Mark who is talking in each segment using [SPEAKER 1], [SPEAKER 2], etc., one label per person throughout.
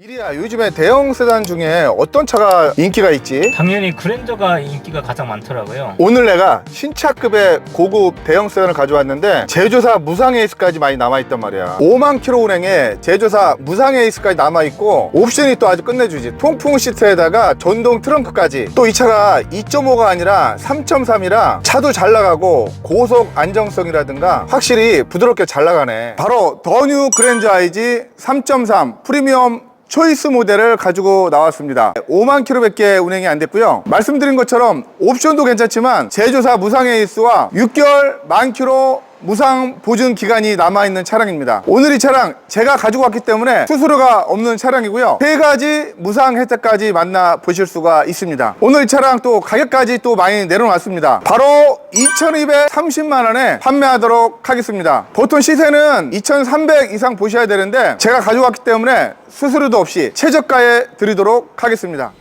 [SPEAKER 1] 이리야 요즘에 대형 세단 중에 어떤 차가 인기가 있지?
[SPEAKER 2] 당연히 그랜저가 인기가 가장 많더라고요.
[SPEAKER 1] 오늘 내가 신차급의 고급 대형 세단을 가져왔는데 제조사 무상 에이스까지 많이 남아있단 말이야 5만 킬로 운행에 제조사 무상 에이스까지 남아있고 옵션이 또 아주 끝내주지 통풍 시트에다가 전동 트렁크까지 또 이 차가 2.5가 아니라 3.3이라 차도 잘 나가고 고속 안정성이라든가 확실히 부드럽게 잘 나가네 바로 더 뉴 그랜저 IG 3.3 프리미엄 초이스 모델을 가지고 나왔습니다. 5만 킬로밖에 운행이 안 됐고요. 말씀드린 것처럼 옵션도 괜찮지만 제조사 무상 에이스와 6개월 만 킬로 무상 보증 기간이 남아있는 차량입니다. 오늘 이 차량 제가 가지고 왔기 때문에 수수료가 없는 차량이고요. 세 가지 무상 혜택까지 만나 보실 수가 있습니다. 오늘 이 차량 또 가격까지 또 많이 내려놨습니다. 바로 2230만 원에 판매하도록 하겠습니다. 보통 시세는 2300 이상 보셔야 되는데 제가 가져왔기 때문에 수수료도 없이 최저가에 드리도록 하겠습니다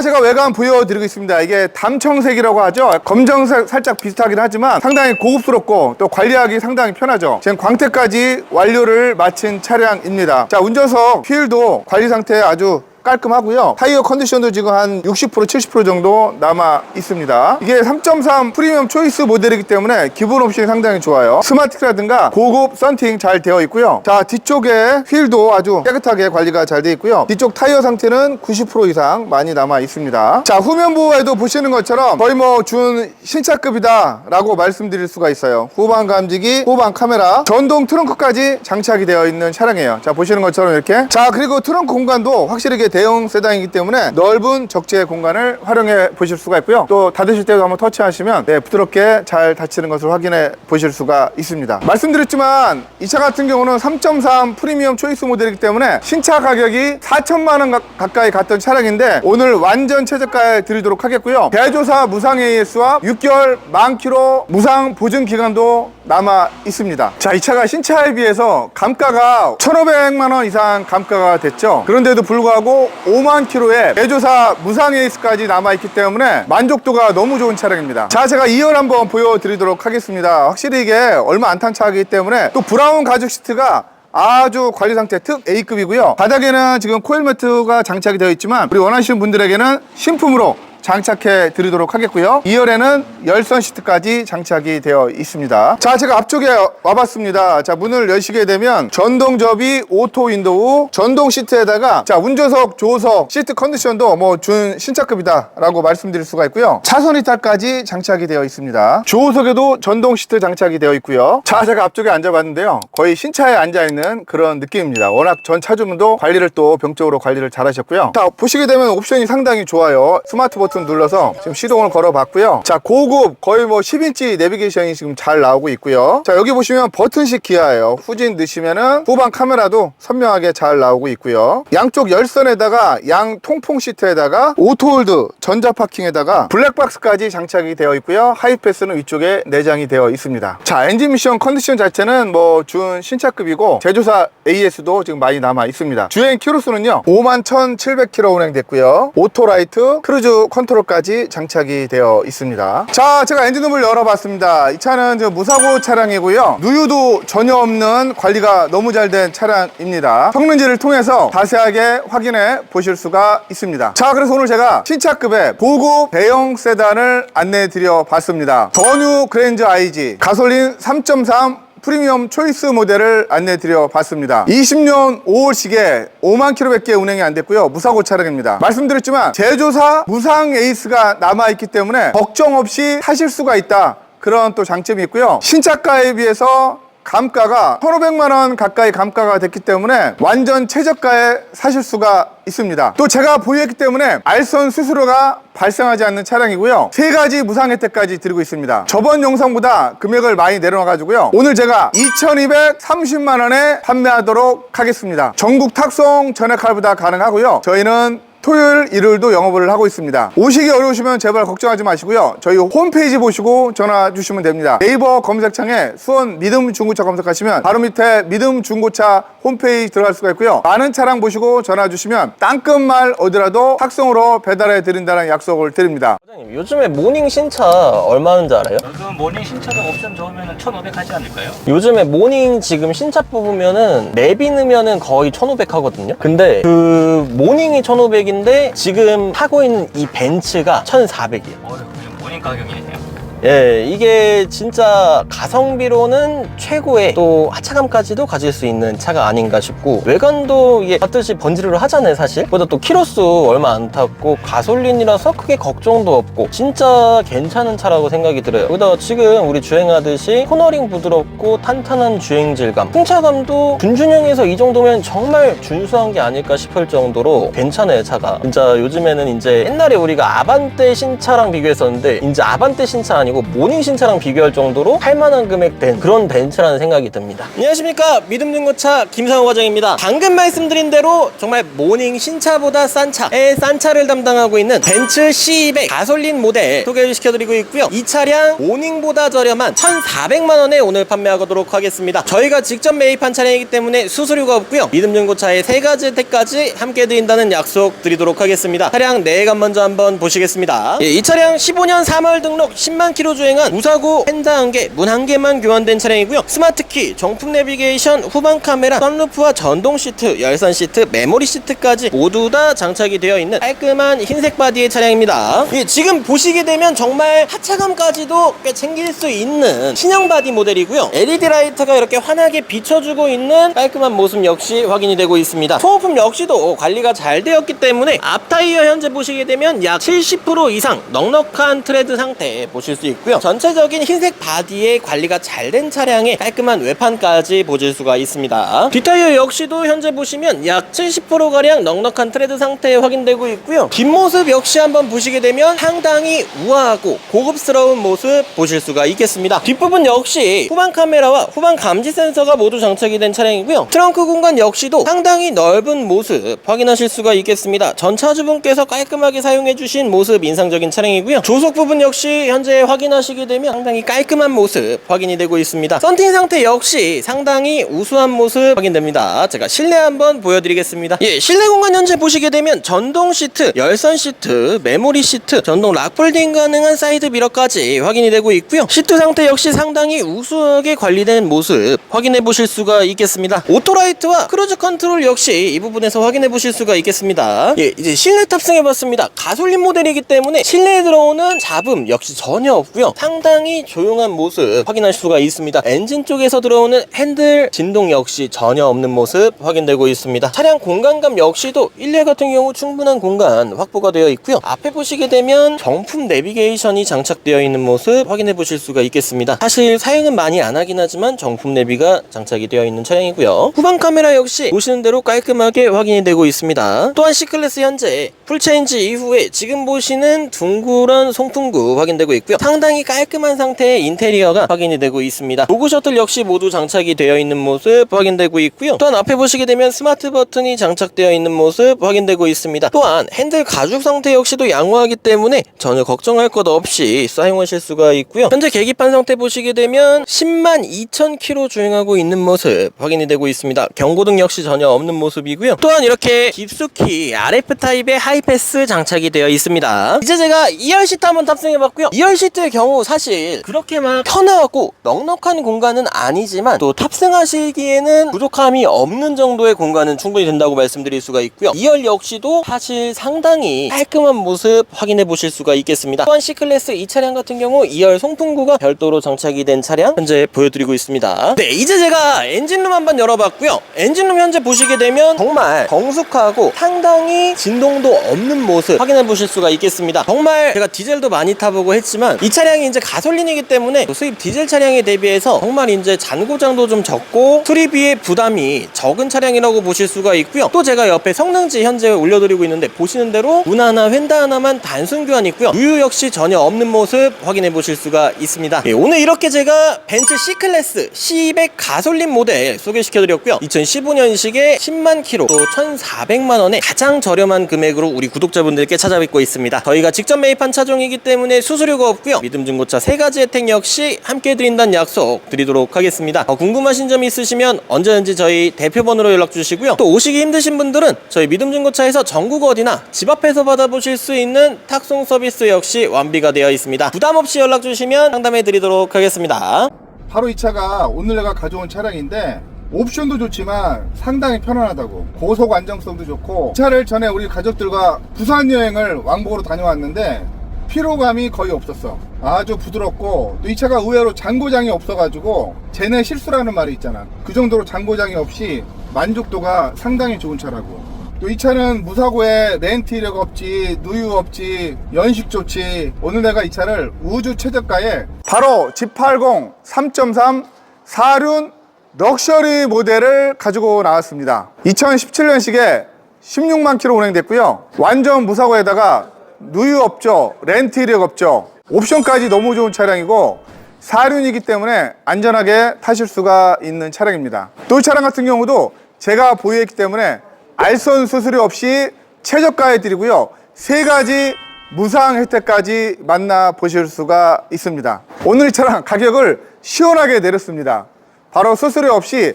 [SPEAKER 1] 자, 제가 외관 보여드리겠습니다. 이게 담청색이라고 하죠. 검정색 살짝 비슷하긴 하지만 상당히 고급스럽고 또 관리하기 상당히 편하죠. 지금 광택까지 완료를 마친 차량입니다. 자, 운전석 휠도 관리 상태 아주 깔끔하고요. 타이어 컨디션도 지금 한 60% 70% 정도 남아 있습니다. 이게 3.3 프리미엄 초이스 모델이기 때문에 기본 옵션이 상당히 좋아요. 스마트라든가 고급 썬팅 잘 되어 있고요. 자 뒤쪽에 휠도 아주 깨끗하게 관리가 잘 되어 있고요. 뒤쪽 타이어 상태는 90% 이상 많이 남아 있습니다. 자 후면부에도 보시는 것처럼 거의 뭐 준 신차급이다 라고 말씀드릴 수가 있어요. 후방 감지기, 후방 카메라, 전동 트렁크까지 장착이 되어 있는 차량이에요. 자 보시는 것처럼 이렇게 자 그리고 트렁크 공간도 확실히 이게 대형 세단이기 때문에 넓은 적재 공간을 활용해 보실 수가 있고요. 또 닫으실 때도 한번 터치하시면 네, 부드럽게 잘 닫히는 것을 확인해 보실 수가 있습니다. 말씀드렸지만 이 차 같은 경우는 3.3 프리미엄 초이스 모델이기 때문에 신차 가격이 4천만 원 가- 가까이 갔던 차량인데 오늘 완전 최저가에 드리도록 하겠고요. 대조사 무상 AS와 6개월 만 킬로 무상 보증 기간도 남아 있습니다. 자, 이 차가 신차에 비해서 감가가 1,500만 원 이상 감가가 됐죠. 그런데도 불구하고 5만 킬로에 대조사 무상 에이스까지 남아 있기 때문에 만족도가 너무 좋은 차량입니다. 자, 제가 2열 한번 보여드리도록 하겠습니다. 확실히 이게 얼마 안 탄 차이기 때문에 또 브라운 가죽 시트가 아주 관리 상태 특 A급이고요. 바닥에는 지금 코일 매트가 장착이 되어 있지만 우리 원하시는 분들에게는 신품으로 장착해 드리도록 하겠고요. 2열에는 열선 시트까지 장착이 되어 있습니다. 자, 제가 앞쪽에 와봤습니다. 자, 문을 여시게 되면 전동 접이 오토 윈도우, 전동 시트에다가 자, 운전석, 조석, 시트 컨디션도 뭐 준 신차급이다 라고 말씀드릴 수가 있고요. 차선 이탈까지 장착이 되어 있습니다. 조석에도 전동 시트 장착이 되어 있고요. 자, 제가 앞쪽에 앉아봤는데요. 거의 신차에 앉아 있는 그런 느낌입니다. 워낙 전 차주분도 관리를 또 병적으로 관리를 잘 하셨고요. 자, 보시게 되면 옵션이 상당히 좋아요. 스마트 버튼 눌러서 지금 시동을 걸어봤고요. 자, 고급 거의 뭐 10인치 내비게이션이 지금 잘 나오고 있고요. 자, 여기 보시면 버튼식 기아예요. 후진 넣으시면은 후방 카메라도 선명하게 잘 나오고 있고요. 양쪽 열선에다가 양 통풍 시트에다가 오토홀드 전자 파킹에다가 블랙박스까지 장착이 되어 있고요. 하이패스는 위쪽에 내장이 되어 있습니다. 자, 엔진 미션 컨디션 자체는 뭐 준 신차급이고 제조사 AS도 지금 많이 남아 있습니다. 주행 키로수는요. 5만 1,700km 운행됐고요. 오토라이트 크루즈 컨 트롤까지 장착이 되어 있습니다. 자, 제가 엔진룸을 열어봤습니다. 이 차는 저 무사고 차량이고요. 누유도 전혀 없는 관리가 너무 잘 된 차량입니다. 성능지를 통해서 자세하게 확인해 보실 수가 있습니다. 자, 그래서 오늘 제가 신차급의 고급 대형 세단을 안내해 드려 봤습니다. 더뉴 그랜저 IG 가솔린 3.3 프리미엄 초이스 모델을 안내 드려 봤습니다. 20년 5월식에 5만 킬로밖에 운행이 안 됐고요. 무사고 차량입니다. 말씀드렸지만 제조사 무상 에이스가 남아 있기 때문에 걱정 없이 타실 수가 있다. 그런 또 장점이 있고요. 신차가에 비해서 감가가 1,500만 원 가까이 감가가 됐기 때문에 완전 최저가에 사실 수가 있습니다. 또 제가 보유했기 때문에 알선 수수료가 발생하지 않는 차량이고요. 세 가지 무상 혜택까지 드리고 있습니다. 저번 영상보다 금액을 많이 내려놔가지고요. 오늘 제가 2,230만 원에 판매하도록 하겠습니다. 전국 탁송 전액 할부 다 가능하고요. 저희는 토요일, 일요일도 영업을 하고 있습니다. 오시기 어려우시면 제발 걱정하지 마시고요. 저희 홈페이지 보시고 전화 주시면 됩니다. 네이버 검색창에 수원 믿음 중고차 검색하시면 바로 밑에 믿음 중고차 홈페이지 들어갈 수가 있고요. 많은 차량 보시고 전화 주시면 땅끝말 어디라도 학송으로 배달해 드린다는 약속을 드립니다.
[SPEAKER 3] 사장님 요즘에 모닝 신차 얼마 하는지 알아요?
[SPEAKER 2] 요즘 모닝 신차가 옵션 좋으면 1,500 하지 않을까요?
[SPEAKER 3] 요즘에 모닝 지금 신차 뽑으면은 내비 넣으면은 거의 1500 하거든요 근데 그 모닝이 1500 인데 지금 타고 있는 이 벤츠가 1400이에요
[SPEAKER 2] 어, 모닝 가격이네요.
[SPEAKER 3] 예, 이게 진짜 가성비로는 최고의 또 하차감까지도 가질 수 있는 차가 아닌가 싶고 외관도 이게 봤듯이 번지르르 하잖아요 사실. 보다 또 키로수 얼마 안 탔고 가솔린이라서 크게 걱정도 없고 진짜 괜찮은 차라고 생각이 들어요. 여기다 지금 우리 주행하듯이 코너링 부드럽고 탄탄한 주행 질감 승차감도 준준형에서 이 정도면 정말 준수한 게 아닐까 싶을 정도로 괜찮아요 차가. 진짜 요즘에는 이제 옛날에 우리가 아반떼 신차랑 비교했었는데 이제 아반떼 신차 아니 고 모닝 신차랑 비교할 정도로 할 만한 금액 된 그런 벤츠라는 생각이 듭니다. 안녕하십니까. 믿음 중고차 김상호 과장입니다. 방금 말씀드린 대로 정말 모닝 신차보다 싼 차의 싼 차를 담당하고 있는 벤츠 C200 가솔린 모델 소개시켜드리고 있고요. 이 차량 모닝보다 저렴한 1,400만 원에 오늘 판매하도록 하겠습니다. 저희가 직접 매입한 차량이기 때문에 수수료가 없고요. 믿음 중고차의 세 가지 혜택까지 함께 드린다는 약속 드리도록 하겠습니다. 차량 내관 먼저 한번 보시겠습니다. 예, 이 차량 15년 3월 등록 10만 킬로 주행한 무사고 펜다 한 개, 문 한 개만 교환된 차량이고요. 스마트키, 정품 내비게이션, 후방 카메라, 선루프와 전동 시트, 열선 시트, 메모리 시트까지 모두 다 장착이 되어 있는 깔끔한 흰색 바디의 차량입니다. 예, 지금 보시게 되면 정말 하차감까지도 꽤 챙길 수 있는 신형 바디 모델이고요. LED 라이트가 이렇게 환하게 비춰주고 있는 깔끔한 모습 역시 확인이 되고 있습니다. 소모품 역시도 관리가 잘 되었기 때문에 앞 타이어 현재 보시게 되면 약 70% 이상 넉넉한 트레드 상태 보실 수 있고요. 전체적인 흰색 바디에 관리가 잘 된 차량의 깔끔한 외판까지 보실 수가 있습니다. 뒷타이어 역시도 현재 보시면 약 70%가량 넉넉한 트레드 상태 확인되고 있고요. 뒷모습 역시 한번 보시게 되면 상당히 우아하고 고급스러운 모습 보실 수가 있겠습니다. 뒷부분 역시 후방 카메라와 후방 감지 센서가 모두 장착이 된 차량이고요. 트렁크 공간 역시도 상당히 넓은 모습 확인하실 수가 있겠습니다. 전 차주분께서 깔끔하게 사용해 주신 모습 인상적인 차량이고요. 조속 부분 역시 현재 확인 하시게 되면 상당히 깔끔한 모습 확인이 되고 있습니다. 썬팅 상태 역시 상당히 우수한 모습 확인됩니다. 제가 실내 한번 보여드리겠습니다. 예, 실내 공간 현재 보시게 되면 전동 시트, 열선 시트, 메모리 시트, 전동 락폴딩 가능한 사이드 미러까지 확인이 되고 있고요. 시트 상태 역시 상당히 우수하게 관리된 모습 확인해 보실 수가 있겠습니다. 오토라이트와 크루즈 컨트롤 역시 이 부분에서 확인해 보실 수가 있겠습니다. 예, 이제 실내 탑승해 봤습니다. 가솔린 모델이기 때문에 실내에 들어오는 잡음 역시 전혀 없고요. 상당히 조용한 모습 확인할 수가 있습니다. 엔진 쪽에서 들어오는 핸들 진동 역시 전혀 없는 모습 확인되고 있습니다. 차량 공간감 역시도 1열 같은 경우 충분한 공간 확보가 되어 있고요. 앞에 보시게 되면 정품 내비게이션이 장착되어 있는 모습 확인해 보실 수가 있겠습니다. 사실 사용은 많이 안 하긴 하지만 정품 내비가 장착이 되어 있는 차량이고요. 후방 카메라 역시 보시는 대로 깔끔하게 확인이 되고 있습니다. 또한 C클래스 현재 풀체인지 이후에 지금 보시는 둥그런 송풍구 확인되고 있고요. 상당히 깔끔한 상태의 인테리어가 확인이 되고 있습니다. 로고 셔틀 역시 모두 장착이 되어 있는 모습 확인되고 있고요. 또한 앞에 보시게 되면 스마트 버튼이 장착되어 있는 모습 확인되고 있습니다. 또한 핸들 가죽 상태 역시도 양호하기 때문에 전혀 걱정할 것 없이 사용하실 수가 있고요. 현재 계기판 상태 보시게 되면 10만 2천 킬로 주행하고 있는 모습 확인이 되고 있습니다. 경고등 역시 전혀 없는 모습이고요. 또한 이렇게 깊숙이 RF 타입의 하이패스 장착이 되어 있습니다. 이제 제가 2열 시트 한번 탑승해봤고요. 2열 시트 의 경우 사실 그렇게 막 편하고 넉넉한 공간은 아니지만 또 탑승하시기에는 부족함이 없는 정도의 공간은 충분히 된다고 말씀드릴 수가 있고요. 2열 역시도 사실 상당히 깔끔한 모습 확인해 보실 수가 있겠습니다. 또한 C클래스 이 차량 같은 경우 2열 송풍구가 별도로 장착이 된 차량 현재 보여드리고 있습니다. 네, 이제 제가 엔진룸 한번 열어봤고요. 엔진룸 현재 보시게 되면 정말 정숙하고 상당히 진동도 없는 모습 확인해 보실 수가 있겠습니다. 정말 제가 디젤도 많이 타보고 했지만 이이 차량이 이제 가솔린이기 때문에 수입 디젤 차량에 대비해서 정말 이제 잔고장도 좀 적고 수리비의 부담이 적은 차량이라고 보실 수가 있고요. 또 제가 옆에 성능지 현재 올려드리고 있는데 보시는 대로 문 하나, 휀다 하나만 단순 교환 있고요. 유유 역시 전혀 없는 모습 확인해 보실 수가 있습니다. 예, 오늘 이렇게 제가 벤츠 C클래스 C200 가솔린 모델 소개시켜 드렸고요. 2015년식에 10만 킬로 또 1,400만 원에 가장 저렴한 금액으로 우리 구독자분들께 찾아뵙고 있습니다. 저희가 직접 매입한 차종이기 때문에 수수료가 없고요. 믿음 중고차 세 가지 혜택 역시 함께 해드린다는 약속 드리도록 하겠습니다. 어, 궁금하신 점이 있으시면 언제든지 저희 대표번호로 연락 주시고요. 또 오시기 힘드신 분들은 저희 믿음 중고차에서 전국 어디나 집 앞에서 받아보실 수 있는 탁송 서비스 역시 완비가 되어 있습니다. 부담 없이 연락 주시면 상담해 드리도록 하겠습니다.
[SPEAKER 1] 바로 이 차가 오늘 내가 가져온 차량인데 옵션도 좋지만 상당히 편안하다고 고속 안정성도 좋고 이 차를 전에 우리 가족들과 부산 여행을 왕복으로 다녀왔는데 피로감이 거의 없었어. 아주 부드럽고 또 이 차가 의외로 장고장이 없어가지고 쟤네 실수라는 말이 있잖아. 그 정도로 장고장이 없이 만족도가 상당히 좋은 차라고. 또 이 차는 무사고에 렌트 이력 없지 누유 없지 연식 좋지. 오늘 내가 이 차를 우주 최저가에 바로 G80 3.3 사륜 럭셔리 모델을 가지고 나왔습니다. 2017년식에 16만 킬로 운행됐고요. 완전 무사고에다가 누유 없죠 렌트 이력 없죠 옵션까지 너무 좋은 차량이고 사륜이기 때문에 안전하게 타실 수가 있는 차량입니다 또 이 차량 같은 경우도 제가 보유했기 때문에 알선 수수료 없이 최저가에 드리고요. 세 가지 무상 혜택까지 만나 보실 수가 있습니다. 오늘 이 차량 가격을 시원하게 내렸습니다. 바로 수수료 없이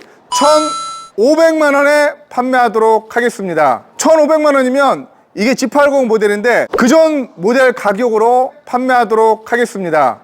[SPEAKER 1] 1,500만 원에 판매하도록 하겠습니다. 1,500만 원이면 이게 G80 모델인데 그전 모델 가격으로 판매하도록 하겠습니다.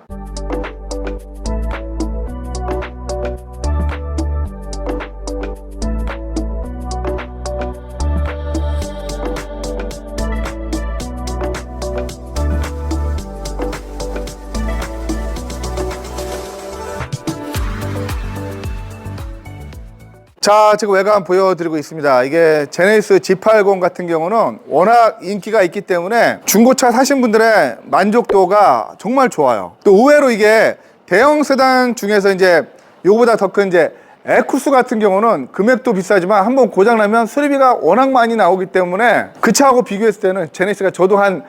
[SPEAKER 1] 자, 지금 외관 보여드리고 있습니다. 이게 제네시스 G80 같은 경우는 워낙 인기가 있기 때문에 중고차 사신 분들의 만족도가 정말 좋아요. 또 의외로 이게 대형 세단 중에서 이제 요거보다 더 큰 이제 에쿠스 같은 경우는 금액도 비싸지만 한번 고장나면 수리비가 워낙 많이 나오기 때문에 그 차하고 비교했을 때는 제네시스가 저도 한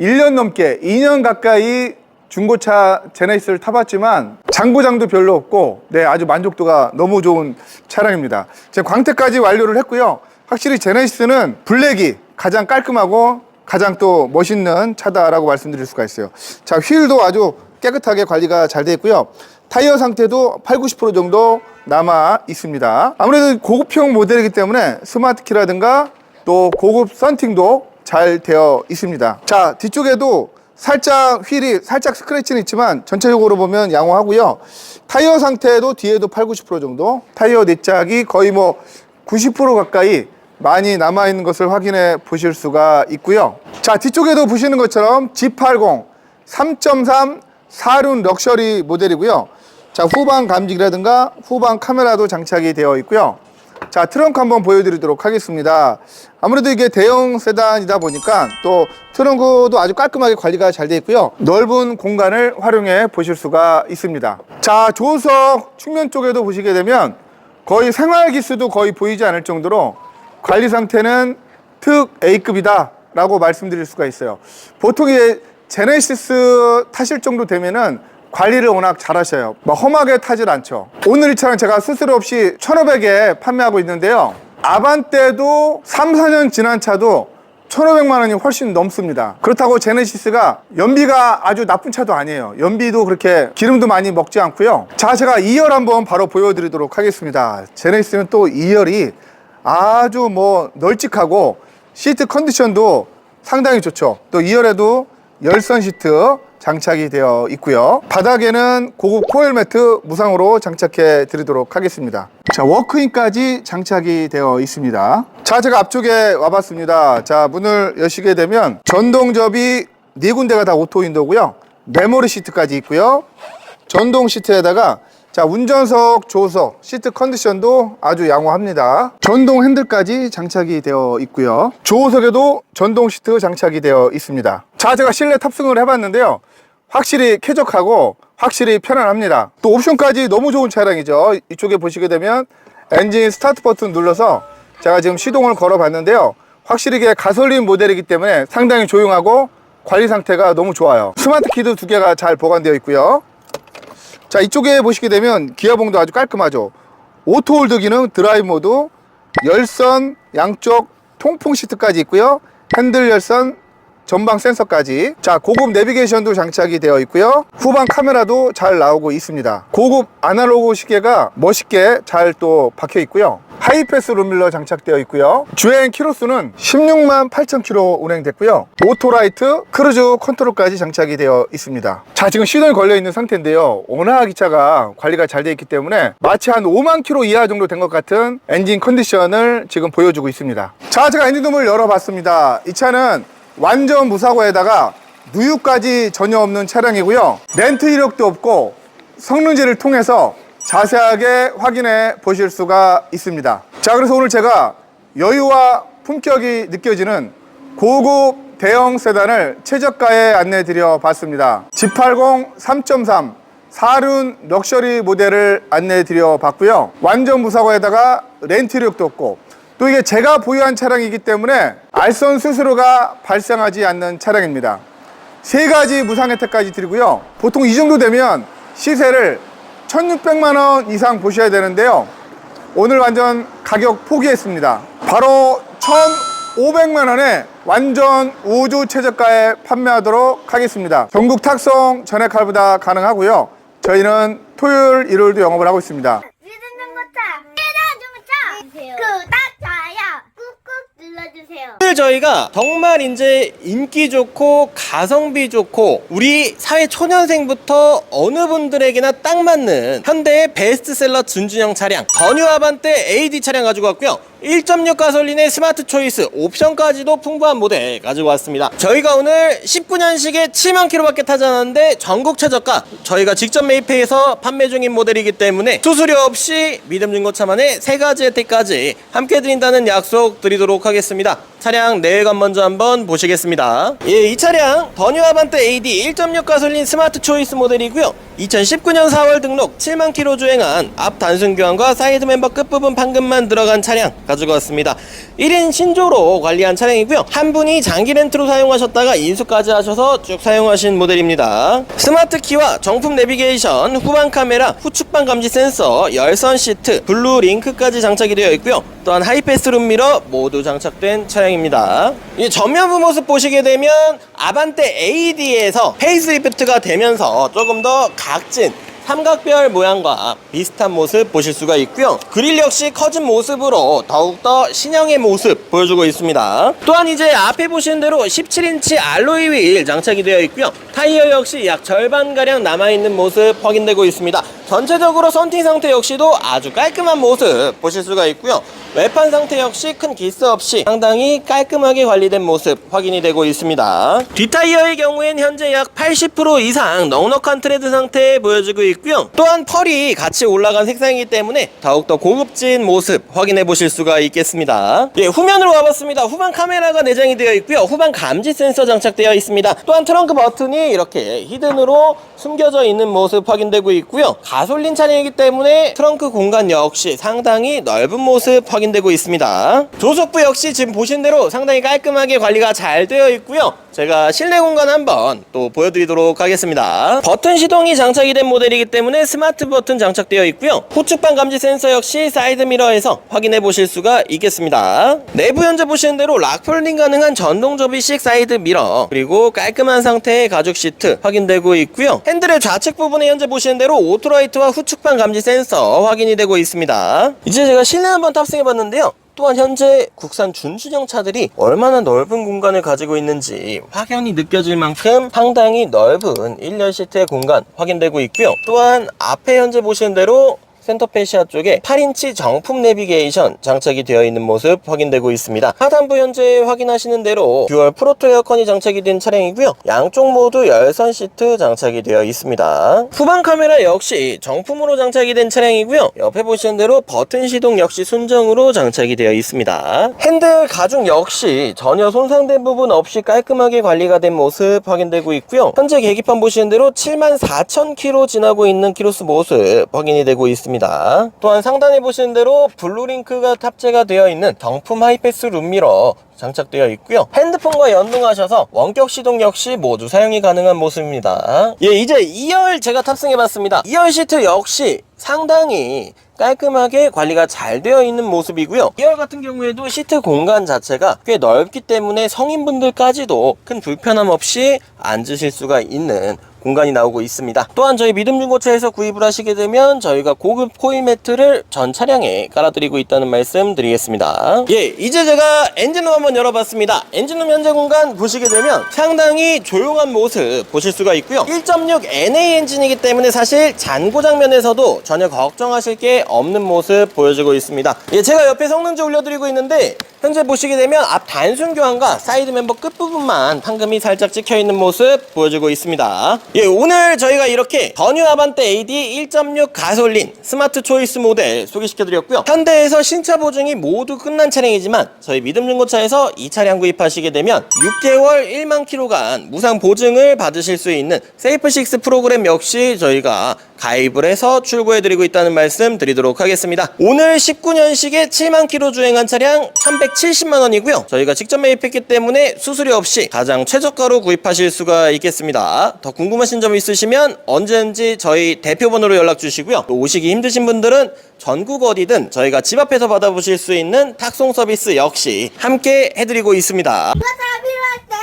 [SPEAKER 1] 1년 넘게 2년 가까이 중고차 제네시스를 타봤지만 장고장도 별로 없고 네 아주 만족도가 너무 좋은 차량입니다. 제가 광택까지 완료를 했고요. 확실히 제네시스는 블랙이 가장 깔끔하고 가장 또 멋있는 차다라고 말씀드릴 수가 있어요. 자 휠도 아주 깨끗하게 관리가 잘 되어 있고요. 타이어 상태도 8, 90% 정도 남아 있습니다. 아무래도 고급형 모델이기 때문에 스마트 키라든가 또 고급 썬팅도 잘 되어 있습니다. 자 뒤쪽에도 살짝 휠이 살짝 스크래치는 있지만 전체적으로 보면 양호하고요. 타이어 상태도 뒤에도 8, 90% 정도. 타이어 내짝이 거의 뭐 90% 가까이 많이 남아 있는 것을 확인해 보실 수가 있고요. 자, 뒤쪽에도 보시는 것처럼 G80 3.3 사륜 럭셔리 모델이고요. 자, 후방 감지기라든가 후방 카메라도 장착이 되어 있고요. 자, 트렁크 한번 보여드리도록 하겠습니다. 아무래도 이게 대형 세단이다 보니까 또 트렁크도 아주 깔끔하게 관리가 잘 되어 있고요. 넓은 공간을 활용해 보실 수가 있습니다. 자, 조수석 측면 쪽에도 보시게 되면 거의 생활 기수도 거의 보이지 않을 정도로 관리 상태는 특 A급이다 라고 말씀드릴 수가 있어요. 보통 이제 제네시스 타실 정도 되면은 관리를 워낙 잘 하셔요. 뭐 험하게 타질 않죠. 오늘 이 차는 제가 수수료 없이 1,500에 판매하고 있는데요. 아반떼도 3, 4년 지난 차도 1,500만 원이 훨씬 넘습니다. 그렇다고 제네시스가 연비가 아주 나쁜 차도 아니에요. 연비도 그렇게 기름도 많이 먹지 않고요. 자, 제가 2열 한번 바로 보여드리도록 하겠습니다. 제네시스는 또 2열이 아주 뭐 널찍하고 시트 컨디션도 상당히 좋죠. 또 2열에도 열선 시트 장착이 되어 있고요. 바닥에는 고급 코일 매트 무상으로 장착해 드리도록 하겠습니다. 자, 워크인까지 장착이 되어 있습니다. 자, 제가 앞쪽에 와봤습니다. 자, 문을 여시게 되면 전동접이 네 군데가 다 오토 윈도우고요. 메모리 시트까지 있고요. 전동 시트에다가 자 운전석 조석 시트 컨디션도 아주 양호합니다 전동 핸들까지 장착이 되어 있고요 조석에도 전동 시트 장착이 되어 있습니다 자 제가 실내 탑승을 해봤는데요 확실히 쾌적하고 확실히 편안합니다. 또 옵션까지 너무 좋은 차량이죠. 이쪽에 보시게 되면 엔진 스타트 버튼 눌러서 제가 지금 시동을 걸어 봤는데요. 확실히 가솔린 모델이기 때문에 상당히 조용하고 관리 상태가 너무 좋아요. 스마트 키도 두 개가 잘 보관되어 있고요. 자 이쪽에 보시게 되면 기어봉도 아주 깔끔하죠 오토 홀드 기능 드라이브 모드 열선 양쪽 통풍 시트까지 있고요 핸들 열선 전방 센서까지. 자 고급 내비게이션도 장착이 되어 있고요. 후방 카메라도 잘 나오고 있습니다. 고급 아날로그 시계가 멋있게 잘 또 박혀 있고요. 하이패스 룸밀러 장착되어 있고요. 주행 키로수는 16만 8천 킬로 운행됐고요. 오토라이트 크루즈 컨트롤까지 장착이 되어 있습니다. 자 지금 시동이 걸려 있는 상태인데요. 워낙 이 차가 관리가 잘 되어 있기 때문에 마치 한 5만 킬로 이하 정도 된 것 같은 엔진 컨디션을 지금 보여주고 있습니다. 자 제가 엔진룸을 열어봤습니다. 이 차는 완전 무사고에다가 누유까지 전혀 없는 차량이고요. 렌트 이력도 없고 성능지를 통해서 자세하게 확인해 보실 수가 있습니다. 자 그래서 오늘 제가 여유와 품격이 느껴지는 고급 대형 세단을 최저가에 안내 드려 봤습니다. G80 3.3 사륜 럭셔리 모델을 안내 드려 봤고요. 완전 무사고에다가 렌트 이력도 없고 또 이게 제가 보유한 차량이기 때문에 알선 수수료가 발생하지 않는 차량입니다 세 가지 무상 혜택까지 드리고요. 보통 이 정도 되면 시세를 1,600만 원 이상 보셔야 되는데요. 오늘 완전 가격 포기했습니다. 바로 1,500만 원에 완전 우주 최저가에 판매하도록 하겠습니다. 전국 탁송 전액 할부다 가능하고요. 저희는 토요일, 일요일도 영업을 하고 있습니다.
[SPEAKER 4] 유전 중고차 유전 중고차 구독 좋아요 꾹꾹 눌러주세요.
[SPEAKER 3] 오늘 저희가 정말 이제 인기 좋고 가성비 좋고 우리 사회 초년생부터 어느 분들에게나 딱 맞는 현대의 베스트셀러 준준형 차량 더뉴 아반떼 AD 차량 가지고 왔고요. 1.6 가솔린의 스마트 초이스 옵션까지도 풍부한 모델 가지고 왔습니다. 저희가 오늘 19년식에 7만 킬로밖에 타지 않았는데 전국 최저가 저희가 직접 매입해서 판매 중인 모델이기 때문에 수수료 없이 믿음 중고차만의 세 가지 혜택까지 함께 드린다는 약속 드리도록 하겠습니다. 차량 내외관 먼저 한번 보시겠습니다. 예, 이 차량 더뉴 아반떼 AD 1.6 가솔린 스마트 초이스 모델이고요. 2019년 4월 등록 7만 킬로 주행한 앞 단순 교환과 사이드 멤버 끝부분 판금만 들어간 차량 가지고 왔습니다. 1인 신조로 관리한 차량이고요. 한 분이 장기 렌트로 사용하셨다가 인수까지 하셔서 쭉 사용하신 모델입니다. 스마트 키와 정품 내비게이션 후방 카메라 후측방 감지 센서 열선 시트 블루 링크까지 장착이 되어 있고요. 또한 하이패스 룸 미러 모두 장착된 차량입니다 이 전면부 모습 보시게 되면 아반떼 AD에서 페이스리프트가 되면서 조금 더 각진 삼각별 모양과 비슷한 모습 보실 수가 있고요. 그릴 역시 커진 모습으로 더욱더 신형의 모습 보여주고 있습니다. 또한 이제 앞에 보시는 대로 17인치 알로이 휠 장착이 되어 있고요. 타이어 역시 약 절반가량 남아있는 모습 확인되고 있습니다. 전체적으로 썬팅 상태 역시도 아주 깔끔한 모습 보실 수가 있고요. 외판 상태 역시 큰 기스 없이 상당히 깔끔하게 관리된 모습 확인이 되고 있습니다. 뒷타이어의 경우엔 현재 약 80% 이상 넉넉한 트레드 상태 보여지고 있고 요. 또한 펄이 같이 올라간 색상이기 때문에 더욱더 고급진 모습 확인해 보실 수가 있겠습니다. 예, 후면으로 와봤습니다. 후방 카메라가 내장이 되어 있고요. 후방 감지 센서 장착되어 있습니다. 또한 트렁크 버튼이 이렇게 히든으로 숨겨져 있는 모습 확인되고 있고요. 가솔린 차량이기 때문에 트렁크 공간 역시 상당히 넓은 모습 확인되고 있습니다. 조속부 역시 지금 보신 대로 상당히 깔끔하게 관리가 잘 되어 있고요 제가 실내 공간 한번 또 보여드리도록 하겠습니다. 버튼 시동이 장착이 된 모델이기 때문에 스마트 버튼 장착되어 있고요. 후측방 감지 센서 역시 사이드 미러에서 확인해 보실 수가 있겠습니다. 내부 현재 보시는 대로 락 폴딩 가능한 전동 접이식 사이드 미러 그리고 깔끔한 상태의 가죽 시트 확인되고 있고요. 핸들의 좌측 부분에 현재 보시는 대로 오토라이트와 후측방 감지 센서 확인이 되고 있습니다. 이제 제가 실내 한번 탑승해 봤는데요 또한 현재 국산 준준형 차들이 얼마나 넓은 공간을 가지고 있는지 확연히 느껴질 만큼 상당히 넓은 1열 시트의 공간 확인되고 있고요. 또한 앞에 현재 보시는 대로 센터 페시아 쪽에 8인치 정품 내비게이션 장착이 되어 있는 모습 확인되고 있습니다. 하단부 현재 확인하시는 대로 듀얼 프로토 에어컨이 장착이 된 차량이고요. 양쪽 모두 열선 시트 장착이 되어 있습니다. 후방 카메라 역시 정품으로 장착이 된 차량이고요. 옆에 보시는 대로 버튼 시동 역시 순정으로 장착이 되어 있습니다. 핸들 가죽 역시 전혀 손상된 부분 없이 깔끔하게 관리가 된 모습 확인되고 있고요. 현재 계기판 보시는 대로 74,000km 지나고 있는 키로수 모습 확인이 되고 있습니다. 또한 상단에 보시는 대로 블루링크가 탑재가 되어 있는 정품 하이패스 룸미러 장착되어 있고요. 핸드폰과 연동하셔서 원격 시동 역시 모두 사용이 가능한 모습입니다. 예, 이제 2열 제가 탑승해 봤습니다. 2열 시트 역시 상당히 깔끔하게 관리가 잘 되어 있는 모습이고요. 2열 같은 경우에도 시트 공간 자체가 꽤 넓기 때문에 성인분들까지도 큰 불편함 없이 앉으실 수가 있는 공간이 나오고 있습니다. 또한 저희 믿음 중고차에서 구입을 하시게 되면 저희가 고급 코일 매트를 전 차량에 깔아드리고 있다는 말씀 드리겠습니다. 예, 이제 제가 엔진룸 한번 열어봤습니다. 엔진룸 현재 공간 보시게 되면 상당히 조용한 모습 보실 수가 있고요. 1.6 NA 엔진이기 때문에 사실 잔고장 면에서도 전혀 걱정하실 게 없는 모습 보여주고 있습니다. 예, 제가 옆에 성능지 올려드리고 있는데 현재 보시게 되면 앞 단순 교환과 사이드 멤버 끝부분만 판금이 살짝 찍혀 있는 모습 보여주고 있습니다. 예, 오늘 저희가 이렇게 더뉴 아반떼 AD 1.6 가솔린 스마트 초이스 모델 소개시켜 드렸고요. 현대에서 신차 보증이 모두 끝난 차량이지만 저희 믿음 중고차에서 이 차량 구입하시게 되면 6개월 1만 킬로간 무상 보증을 받으실 수 있는 세이프6 프로그램 역시 저희가 가입을 해서 출고해드리고 있다는 말씀 드리도록 하겠습니다. 오늘 19년식에 7만 킬로 주행한 차량 1170만 원이고요. 저희가 직접 매입했기 때문에 수수료 없이 가장 최저가로 구입하실 수가 있겠습니다. 더 궁금하신 점 있으시면 언제든지 저희 대표번호로 연락 주시고요. 또 오시기 힘드신 분들은 전국 어디든 저희가 집 앞에서 받아보실 수 있는 탁송 서비스 역시 함께 해드리고 있습니다.
[SPEAKER 4] 이거 다 필요할 때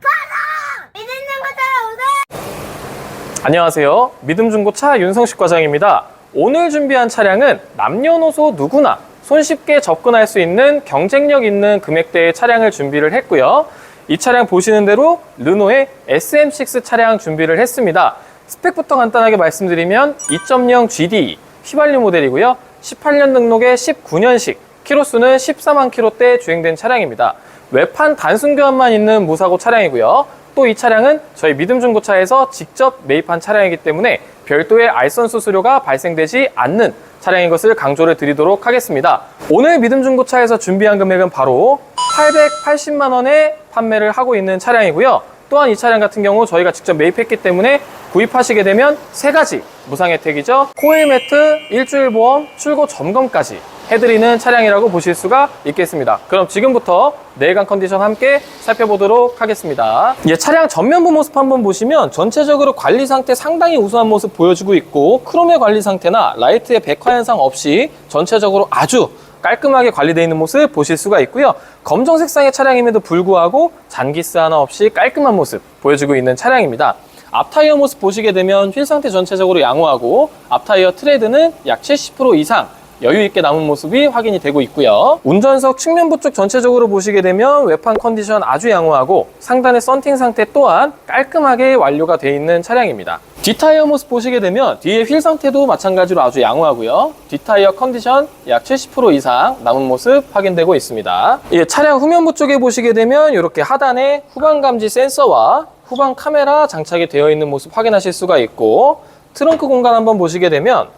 [SPEAKER 4] 가서 믿는 거처럼 오세요.
[SPEAKER 5] 안녕하세요. 믿음중고차 윤성식 과장입니다. 오늘 준비한 차량은 남녀노소 누구나 손쉽게 접근할 수 있는 경쟁력 있는 금액대의 차량을 준비를 했고요. 이 차량 보시는 대로 르노의 SM6 차량 준비를 했습니다. 스펙부터 간단하게 말씀드리면 2.0 GD 휘발유 모델이고요. 18년 등록에 19년식, 키로수는 14만 킬로대 주행된 차량입니다. 외판 단순 교환만 있는 무사고 차량이고요. 또 이 차량은 저희 믿음 중고차에서 직접 매입한 차량이기 때문에 별도의 알선 수수료가 발생되지 않는 차량인 것을 강조를 드리도록 하겠습니다. 오늘 믿음 중고차에서 준비한 금액은 바로 880만 원에 판매를 하고 있는 차량이고요. 또한 이 차량 같은 경우 저희가 직접 매입했기 때문에 구입하시게 되면 세 가지 무상 혜택이죠. 코일 매트, 일주일 보험, 출고 점검까지 해드리는 차량이라고 보실 수가 있겠습니다. 그럼 지금부터 내관 컨디션 함께 살펴보도록 하겠습니다. 예, 차량 전면부 모습 한번 보시면 전체적으로 관리 상태 상당히 우수한 모습 보여주고 있고 크롬의 관리 상태나 라이트의 백화 현상 없이 전체적으로 아주 깔끔하게 관리되어 있는 모습 보실 수가 있고요. 검정 색상의 차량임에도 불구하고 잔기스 하나 없이 깔끔한 모습 보여주고 있는 차량입니다. 앞 타이어 모습 보시게 되면 휠 상태 전체적으로 양호하고 앞 타이어 트레드는 약 70% 이상 여유 있게 남은 모습이 확인이 되고 있고요. 운전석 측면부 쪽 전체적으로 보시게 되면 외판 컨디션 아주 양호하고 상단의 썬팅 상태 또한 깔끔하게 완료가 되어 있는 차량입니다. 뒷타이어 모습 보시게 되면 뒤에 휠 상태도 마찬가지로 아주 양호하고요. 뒷타이어 컨디션 약 70% 이상 남은 모습 확인되고 있습니다. 예, 차량 후면부 쪽에 보시게 되면 이렇게 하단에 후방 감지 센서와 후방 카메라 장착이 되어 있는 모습 확인하실 수가 있고 트렁크 공간 한번 보시게 되면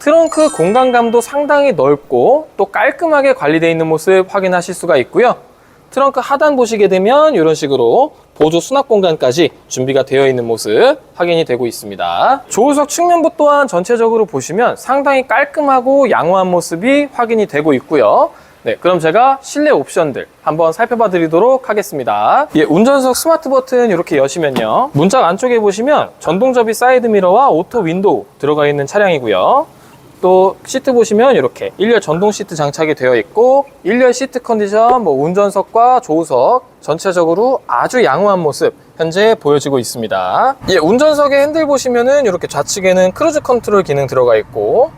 [SPEAKER 5] 트렁크 공간감도 상당히 넓고 또 깔끔하게 관리되어 있는 모습 확인하실 수가 있고요. 트렁크 하단 보시게 되면 이런 식으로 보조 수납 공간까지 준비가 되어 있는 모습 확인이 되고 있습니다. 조수석 측면부 또한 전체적으로 보시면 상당히 깔끔하고 양호한 모습이 확인이 되고 있고요. 네, 그럼 제가 실내 옵션들 한번 살펴봐 드리도록 하겠습니다. 예, 운전석 스마트 버튼 이렇게 여시면요. 문짝 안쪽에 보시면 전동 접이 사이드 미러와 오토 윈도우 들어가 있는 차량이고요. 또 시트 보시면 이렇게 1열 전동 시트 장착이 되어 있고 1열 시트 컨디션 뭐 운전석과 조우석 전체적으로 아주 양호한 모습 현재 보여지고 있습니다. 예, 운전석의 핸들 보시면은 이렇게 좌측에는 크루즈 컨트롤 기능 들어가 있고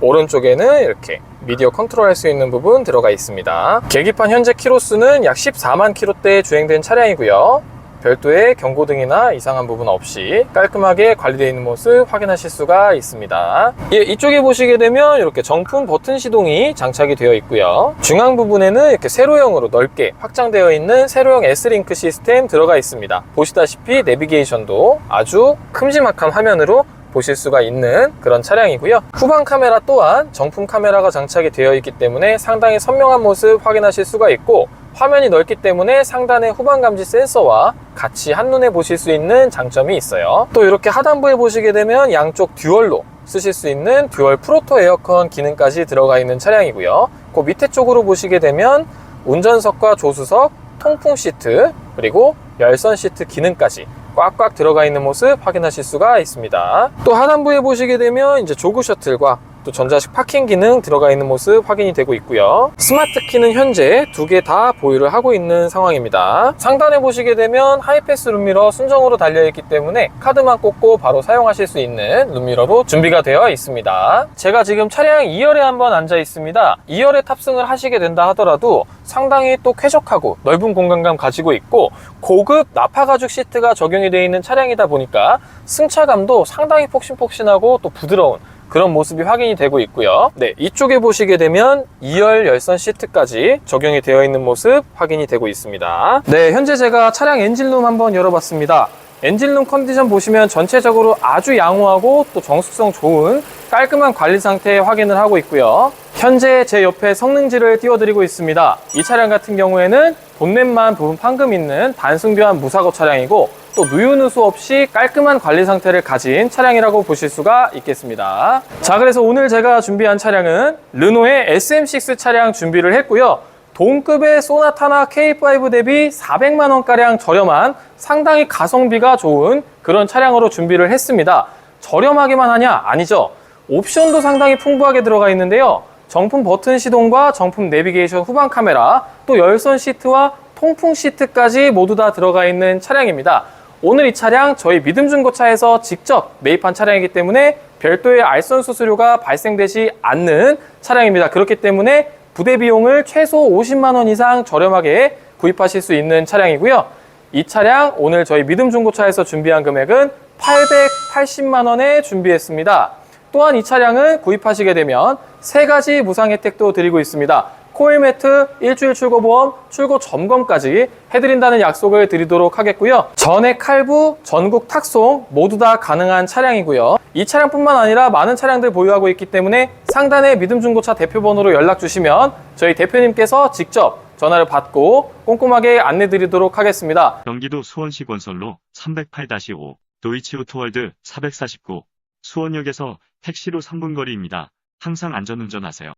[SPEAKER 5] 오른쪽에는 이렇게 미디어 컨트롤 할 수 있는 부분 들어가 있습니다. 계기판 현재 키로수는 약 14만 킬로대 주행된 차량이고요. 별도의 경고등이나 이상한 부분 없이 깔끔하게 관리되어 있는 모습 확인하실 수가 있습니다. 예, 이쪽에 보시게 되면 이렇게 정품 버튼 시동이 장착이 되어 있고요. 중앙 부분에는 이렇게 세로형으로 넓게 확장되어 있는 세로형 S링크 시스템 들어가 있습니다. 보시다시피 내비게이션도 아주 큼지막한 화면으로 보실 수가 있는 그런 차량이고요. 후방 카메라 또한 정품 카메라가 장착이 되어 있기 때문에 상당히 선명한 모습 확인하실 수가 있고 화면이 넓기 때문에 상단의 후방 감지 센서와 같이 한눈에 보실 수 있는 장점이 있어요. 또 이렇게 하단부에 보시게 되면 양쪽 듀얼로 쓰실 수 있는 듀얼 프로토 에어컨 기능까지 들어가 있는 차량이고요. 그 밑에 쪽으로 보시게 되면 운전석과 조수석, 통풍 시트, 그리고 열선 시트 기능까지 꽉꽉 들어가 있는 모습 확인하실 수가 있습니다. 또 하단부에 보시게 되면 이제 조그 셔틀과 또 전자식 파킹 기능 들어가 있는 모습 확인이 되고 있고요. 스마트 키는 현재 두 개 다 보유를 하고 있는 상황입니다. 상단에 보시게 되면 하이패스 룸미러 순정으로 달려있기 때문에 카드만 꽂고 바로 사용하실 수 있는 룸미러로 준비가 되어 있습니다. 제가 지금 차량 2열에 한번 앉아 있습니다. 2열에 탑승을 하시게 된다 하더라도 상당히 또 쾌적하고 넓은 공간감 가지고 있고 고급 나파 가죽 시트가 적용이 되어 있는 차량이다 보니까 승차감도 상당히 폭신폭신하고 또 부드러운 그런 모습이 확인이 되고 있고요. 네, 이쪽에 보시게 되면 2열 열선 시트까지 적용이 되어 있는 모습 확인이 되고 있습니다. 네, 현재 제가 차량 엔진룸 한번 열어봤습니다. 엔진룸 컨디션 보시면 전체적으로 아주 양호하고 또 정숙성 좋은 깔끔한 관리 상태 확인을 하고 있고요. 현재 제 옆에 성능지를 띄워드리고 있습니다. 이 차량 같은 경우에는 본넷만 부분 판금 있는 단순교환 무사고 차량이고 또 누유누수 없이 깔끔한 관리 상태를 가진 차량이라고 보실 수가 있겠습니다. 자, 그래서 오늘 제가 준비한 차량은 르노의 SM6 차량 준비를 했고요. 동급의 소나타나 K5 대비 400만 원가량 저렴한 상당히 가성비가 좋은 그런 차량으로 준비를 했습니다. 저렴하게만 하냐? 아니죠. 옵션도 상당히 풍부하게 들어가 있는데요. 정품 버튼 시동과 정품 내비게이션 후방 카메라, 또 열선 시트와 통풍 시트까지 모두 다 들어가 있는 차량입니다. 오늘 이 차량 저희 믿음 중고차에서 직접 매입한 차량이기 때문에 별도의 알선 수수료가 발생되지 않는 차량입니다. 그렇기 때문에 부대 비용을 최소 50만 원 이상 저렴하게 구입하실 수 있는 차량이고요. 이 차량 오늘 저희 믿음 중고차에서 준비한 금액은 880만 원에 준비했습니다. 또한 이 차량은 구입하시게 되면 세 가지 무상 혜택도 드리고 있습니다. 코일 매트, 일주일 출고 보험, 출고 점검까지 해드린다는 약속을 드리도록 하겠고요. 전액 할부, 전국 탁송 모두 다 가능한 차량이고요. 이 차량뿐만 아니라 많은 차량들 보유하고 있기 때문에 상단의 믿음 중고차 대표번호로 연락 주시면 저희 대표님께서 직접 전화를 받고 꼼꼼하게 안내 드리도록 하겠습니다.
[SPEAKER 6] 경기도 수원시 건설로 308-5 도이치오토월드 449 수원역에서 택시로 3분 거리입니다. 항상 안전운전하세요.